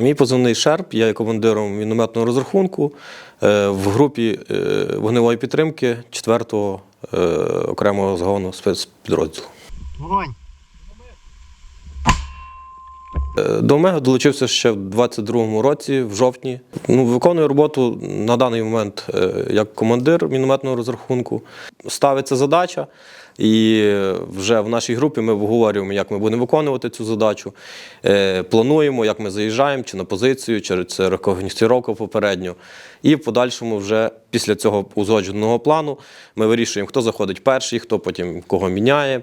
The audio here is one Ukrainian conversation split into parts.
Мій позивний Шерп, я є командиром мінометного розрахунку е, в групі е, вогневої підтримки 4-го е, окремого загону спецпідрозділу. Вогонь! Е, До Омега долучився ще в 22-му році, в жовтні. Ну, виконую роботу на даний момент е, як командир мінометного розрахунку. Ставиться задача, і вже в нашій групі ми обговорюємо, як ми будемо виконувати цю задачу. Е, Плануємо, як ми заїжджаємо, чи на позицію, чи це рекогністировка попередньо. І в подальшому, вже після цього узгодженого плану, ми вирішуємо, хто заходить перший, хто потім кого міняє.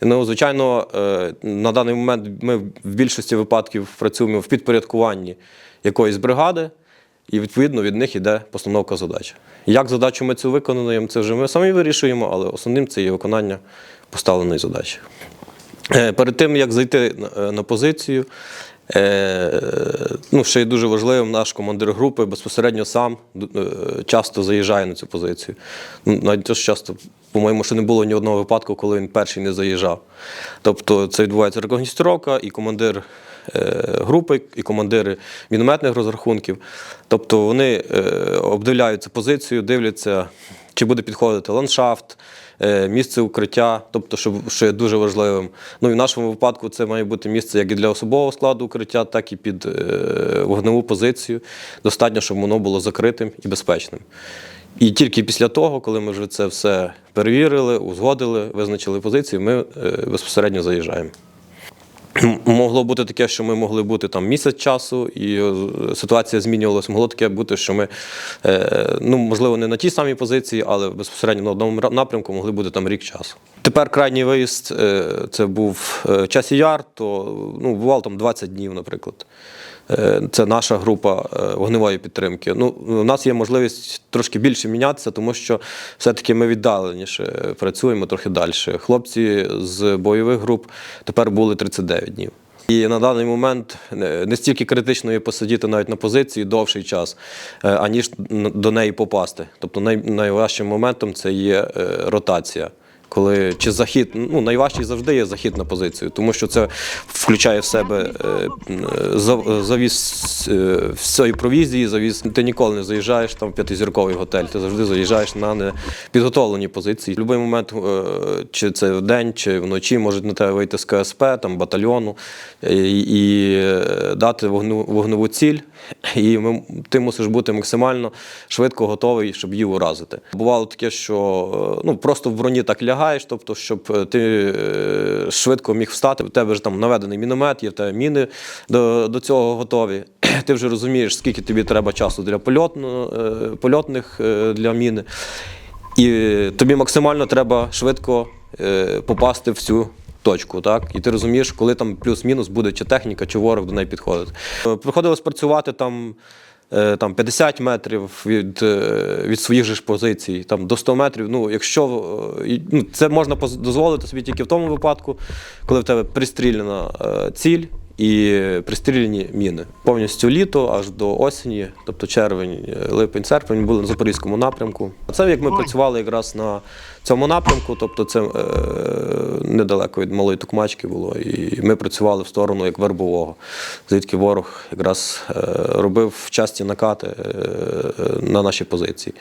Ну, звичайно, е, на даний момент ми в більшості випадків працюємо в підпорядкуванні якоїсь бригади, і відповідно від них йде постановка задач. Як задачу ми цю виконуємо, це вже ми самі вирішуємо, але основним це є виконання поставленої задачі. Е, Перед тим, як зайти на- е, позицію, е, ну, ще й дуже важливим, наш командир групи безпосередньо сам е, часто заїжджає на цю позицію. Ну, Навіть дуже часто, по-моєму, що не було ні одного випадку, коли він перший не заїжджав. Тобто це відбувається рекогністировка, і командир е, групи, і командири мінометних розрахунків. Тобто вони е, обдивляються позицію, дивляться, чи буде підходити ландшафт, е, місце укриття, тобто, щоб, що є дуже важливим. Ну і в нашому випадку це має бути місце як і для особового складу укриття, так і під е, вогневу позицію. Достатньо, щоб воно було закритим і безпечним. І тільки після того, коли ми вже це все перевірили, узгодили, визначили позицію, ми е, безпосередньо заїжджаємо. Могло бути таке, що ми могли бути там місяць часу, і е, ситуація змінювалася. Могло таке бути, що ми, е, ну можливо, не на тій самій позиції, але безпосередньо на одному напрямку могли бути там рік часу. Тепер крайній виїзд е, це був час часі яр, то ну, бувало там 20 днів, наприклад. Е, Це наша група е, вогневої підтримки. Ну, у нас є можливість трошки більше мінятися, тому що все-таки ми віддаленіше працюємо трохи далі. Хлопці з бойових груп тепер були 39 днів. І на даний момент не стільки критично є посидіти навіть на позиції довший час, е, аніж до неї попасти. Тобто найважчим моментом це є ротація. Коли чи захід, ну найважчий завжди є захід на позицію, тому що це включає в себе е, завіз е, всієї провізії, завіз. Ти ніколи не заїжджаєш там в п'ятизірковий готель, ти завжди заїжджаєш на непідготовлені позиції. В будь-який момент, е, чи це вдень, чи вночі, можуть на тебе вийти з КСП, там батальйону і дати вогну, вогневу ціль. І ми, ти мусиш бути максимально швидко готовий, щоб її уразити. Бувало таке, що ну просто в броні так лягаєш, тобто, щоб е, ти е, швидко міг встати. У тебе ж там наведений міномет, є тебе міни до, до цього готові. Ти вже розумієш, скільки тобі треба часу для польотно, е, польотних для міни. І тобі максимально треба швидко попасти в цю точку, так? І ти розумієш, коли там плюс-мінус буде чи техніка, чи ворог до неї підходить. Приходилось працювати там. Е, Там 50 метрів від, е, від своїх же ж позицій, там до 100 метрів. Ну, якщо е, ну, це можна дозволити собі тільки в тому випадку, коли в тебе пристріляна ціль і пристріляні міни. Повністю літо аж до осені, тобто червень, е, липень, серпень, були на запорізькому напрямку. Це як ми працювали якраз на цьому напрямку, тобто це е, недалеко від малої Токмачки було. І ми працювали в сторону як вербового, звідки ворог якраз е, робив часті накати е, на наші позиції.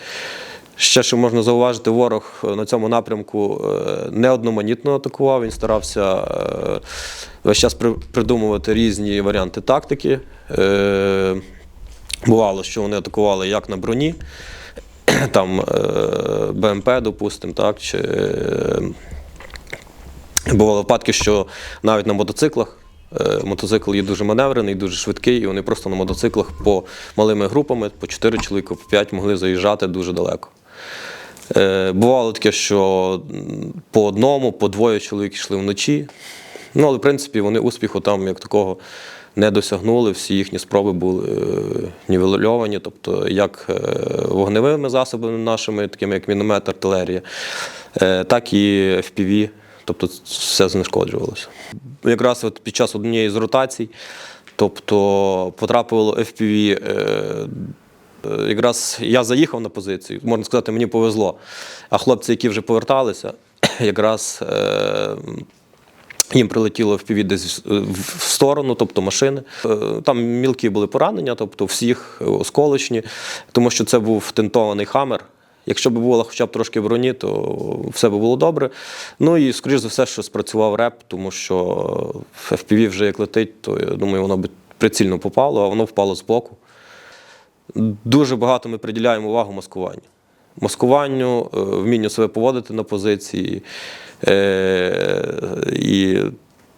Ще що можна зауважити, ворог е, на цьому напрямку е, неодноманітно атакував. Він старався е, весь час при- придумувати різні варіанти тактики. Е, Бувало, що вони атакували як на броні, там е, БМП, допустимо, так, чи е, бували випадки, що навіть на мотоциклах. е, Мотоцикл є дуже маневрений, дуже швидкий, і вони просто на мотоциклах по малими групами, по 4 чоловіка, по 5 могли заїжджати дуже далеко. Бувало таке, що по одному, по двоє чоловік йшли вночі. Ну, але в принципі вони успіху там як такого не досягнули. Всі їхні спроби були е, нівельовані, тобто як е, вогневими засобами нашими, такими як міномет, артилерія, е, так і FPV, тобто все знешкоджувалося. Якраз от під час однієї з ротацій, тобто потрапило FPV. Якраз я заїхав на позицію, можна сказати, мені повезло. А хлопці, які вже поверталися, якраз Їм прилетіло в піві десь в- сторону, тобто машини. Е, Там мілкі були поранення, тобто всіх осколочні, тому що це був тентований хамер. Якщо б було хоча б трошки броні, то все би було добре. Ну і скоріш за все, що спрацював реп, тому що FPV вже як летить, то я думаю, воно б прицільно попало, а воно впало з боку. Дуже багато ми приділяємо увагу маскуванню. Маскуванню, е, вмінню себе поводити на позиції. Е, І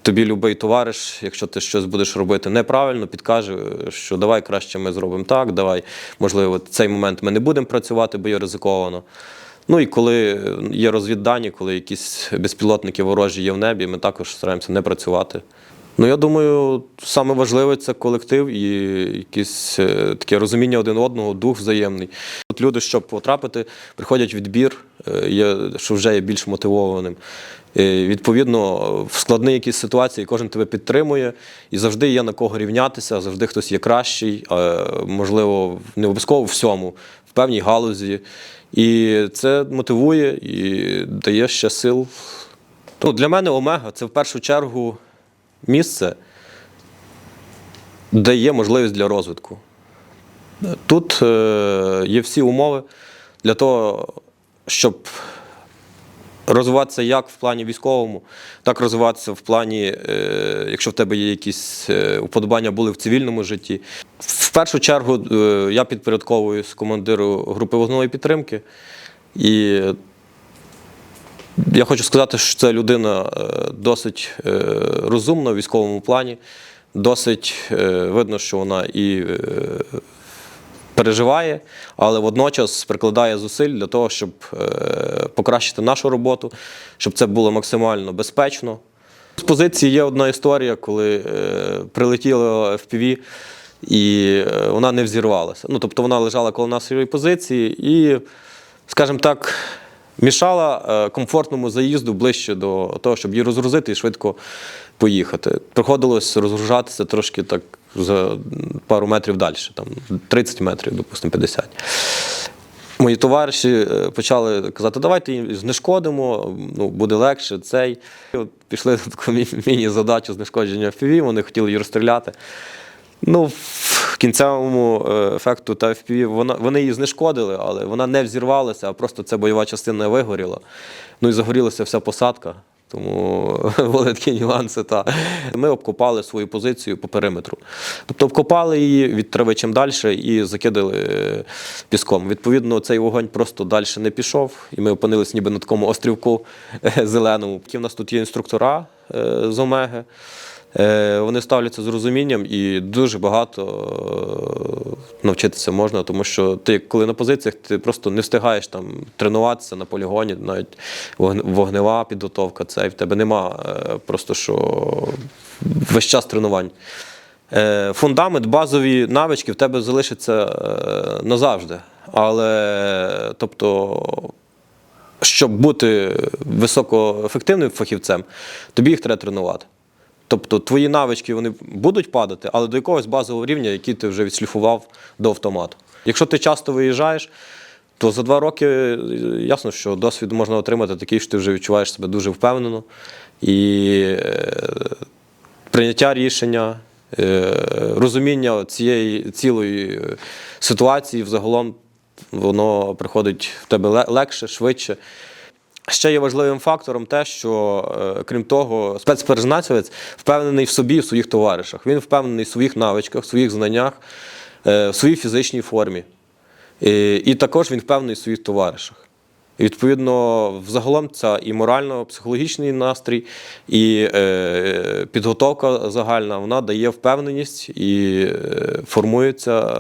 тобі любий товариш, якщо ти щось будеш робити неправильно, підкаже, що давай краще ми зробимо так, давай, можливо, цей момент ми не будемо працювати, бо є ризиковано. Ну і коли є розвіддані, коли якісь безпілотники ворожі є в небі, ми також стараємося не працювати. Ну, я думаю, саме важливе це колектив і якесь е, таке розуміння один одного, дух взаємний. От люди, щоб потрапити, приходять в відбір, е, є, що вже є більш мотивованим. Е, Відповідно, в складні якісь ситуації кожен тебе підтримує, і завжди є на кого рівнятися, завжди хтось є кращий, можливо, не обов'язково всьому, в певній галузі. І це мотивує і дає ще сил. Ну, для мене Омега це в першу чергу місце, де є можливість для розвитку. Тут е, є всі умови для того, щоб розвиватися як в плані військовому, так розвиватися в плані, е, якщо в тебе є якісь е, уподобання були в цивільному житті. В першу чергу я підпорядковуюсь командиру групи вогневої підтримки. І я хочу сказати, що це людина е, досить е, розумна в військовому плані. Досить е, видно, що вона і переживає, але водночас прикладає зусиль для того, щоб покращити нашу роботу, щоб це було максимально безпечно. З позиції є одна історія, коли прилетіло FPV, і вона не взірвалася. Ну, тобто вона лежала коло нашої позиції і, скажімо так, мішала е, комфортному заїзду ближче до того, щоб її розгрузити і швидко поїхати. Приходилось розгружатися трошки так за пару метрів далі, там 30 метрів, допустимо, 50. Мої товариші е, почали казати, давайте її знешкодимо, ну, буде легше цей. От пішли на таку міні-задачу знешкодження FPV, вони хотіли її розстріляти. Ну, кінцевому е, ефекту та FPV, вона, вони її знешкодили, але вона не взірвалася, а просто ця бойова частина вигоріла. Ну і загорілася вся посадка. Тому були такі нюанси. Та. Ми обкопали свою позицію по периметру. Тобто обкопали її від трави чим далі і закидали е, піском. Відповідно, цей вогонь просто далі не пішов, і ми опинилися ніби на такому острівку е, зеленому. В нас тут є інструктора е, з Омеги. Е, Вони ставляться з розумінням і дуже багато е, навчитися можна, тому що ти, коли на позиціях, ти просто не встигаєш там тренуватися на полігоні, навіть вогнева підготовка, це і в тебе нема е, просто що весь час тренувань. Фундамент, базові навички в тебе залишаться назавжди. Але тобто щоб бути високоефективним фахівцем, тобі їх треба тренувати. Тобто твої навички вони будуть падати, але до якогось базового рівня, який ти вже відшліфував до автомату. Якщо ти часто виїжджаєш, то за два роки е, ясно, що досвід можна отримати такий, що ти вже відчуваєш себе дуже впевнено. І е, прийняття рішення, е, розуміння цієї цілої ситуації взагалом воно приходить в тебе легше, швидше. Ще є важливим фактором те, що е, крім того, спецпризначенець впевнений в собі, в своїх товаришах. Він впевнений в своїх навичках, в своїх знаннях, е, в своїй фізичній формі. І, і також він впевнений в своїх товаришах. І, відповідно, взагалом це і морально-психологічний настрій, і е, підготовка загальна, вона дає впевненість і е, формується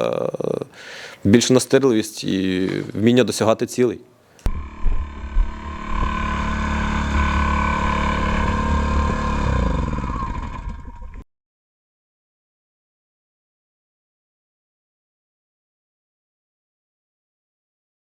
більш настирливість і вміння досягати цілей.